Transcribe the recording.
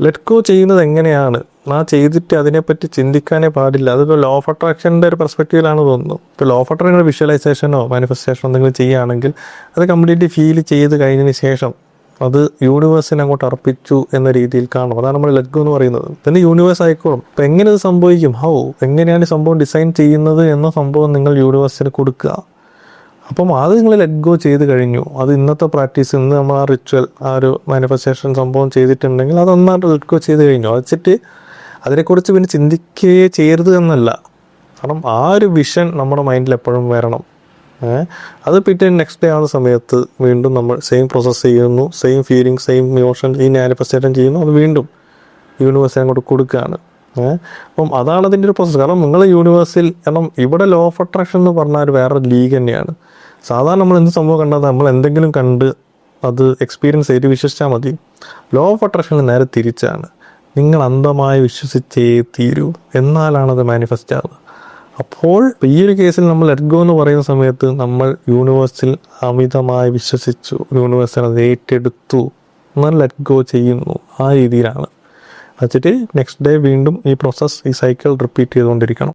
Let go ചെയ്യുന്നത് എങ്ങനെയാണ്? ആ ചെയ്തിട്ട് അതിനെപ്പറ്റി ചിന്തിക്കാനേ പാടില്ല. അതിപ്പോൾ ലോ ഓഫ് അട്രാക്ഷന്റെ ഒരു പെർസ്പെക്റ്റീവിലാണ് തോന്നുന്നു ഇപ്പോൾ ലോ ഓഫ് അട്രാക്ഷൻ വിഷ്വലൈസേഷനോ മാനിഫെസ്റ്റേഷനോ എന്തെങ്കിലും ചെയ്യുകയാണെങ്കിൽ അത് കംപ്ലീറ്റ്ലി ഫീൽ ചെയ്ത് കഴിഞ്ഞതിന് ശേഷം അത് യൂണിവേഴ്സിനെ അങ്ങോട്ട് അർപ്പിച്ചു എന്ന രീതിയിൽ കാണും. അതാണ് നമ്മൾ ലെറ്റ് ഗോ എന്ന് പറയുന്നത്. പിന്നെ യൂണിവേഴ്സ് ആയിക്കോളും. അപ്പം എങ്ങനെ ഇത് സംഭവിക്കും? ഹൗ എങ്ങനെയാണ് സംഭവം ഡിസൈൻ ചെയ്യുന്നത് എന്ന സംഭവം നിങ്ങൾ യൂണിവേഴ്സിന് കൊടുക്കുക. അപ്പം അത് നിങ്ങൾ ലെറ്റ് ഗോ ചെയ്ത് കഴിഞ്ഞു. അത് ഇന്നത്തെ പ്രാക്ടീസ് ഇന്ന് നമ്മൾ ആ റിച്വൽ ആ ഒരു മാനിഫെസ്റ്റേഷൻ സംഭവം ചെയ്തിട്ടുണ്ടെങ്കിൽ അത് ഒന്നാമത്തെ ലെറ്റ് ഗോ ചെയ്ത് കഴിഞ്ഞു. അത് വെച്ചിട്ട് അതിനെക്കുറിച്ച് പിന്നെ ചിന്തിക്കുകയേ ചെയ്യരുത് എന്നല്ല. കാരണം ആ ഒരു വിഷൻ നമ്മുടെ മൈൻഡിൽ എപ്പോഴും വരണം. അത് പിറ്റേ നെക്സ്റ്റ് ഡേ ആവുന്ന സമയത്ത് വീണ്ടും നമ്മൾ സെയിം പ്രോസസ്സ് ചെയ്യുന്നു സെയിം ഫീലിംഗ് സെയിം ഇമോഷൻ ഈ മാനിഫെസ്റ്റേഷൻ ചെയ്യുന്നു അത് വീണ്ടും യൂണിവേഴ്സിനെ അങ്ങോട്ട് കൊടുക്കുകയാണ്. അപ്പം അതാണ് അതിന്റെ ഒരു പ്രോസസ്സ് കാരണം നിങ്ങൾ യൂണിവേഴ്സിൽ കാരണം ഇവിടെ ലോ ഓഫ് അട്രാക്ഷൻ എന്ന് പറഞ്ഞാൽ ഒരു വേറെ ലീഗ് തന്നെയാണ്. സാധാരണ നമ്മൾ എന്ത് സംഭവം കണ്ടാൽ നമ്മൾ എന്തെങ്കിലും കണ്ട് അത് എക്സ്പീരിയൻസ് ചെയ്ത് വിശ്വസിച്ചാൽ മതി. ലോ ഓഫ് അട്രാക്ഷൻ നേരെ തിരിച്ചാണ്. നിങ്ങൾ അന്ധമായി വിശ്വസിച്ചേ തീരൂ. എന്നാലാണ് അത് മാനിഫെസ്റ്റ് ആവുന്നത് അപ്പോൾ ഈ ഒരു കേസിൽ നമ്മൾ ലെറ്റ് ഗോ എന്ന് പറയുന്ന സമയത്ത് നമ്മൾ യൂണിവേഴ്സിൽ അമിതമായി വിശ്വസിച്ചു. യൂണിവേഴ്സിൽ അത് ഏറ്റെടുത്തു എന്നാൽ ലെറ്റ് ഗോ ചെയ്യുന്നു. ആ രീതിയിലാണ്. വെച്ചിട്ട് നെക്സ്റ്റ് ഡേ വീണ്ടും ഈ പ്രോസസ്സ് ഈ സൈക്കിൾ റിപ്പീറ്റ് ചെയ്തുകൊണ്ടിരിക്കണം.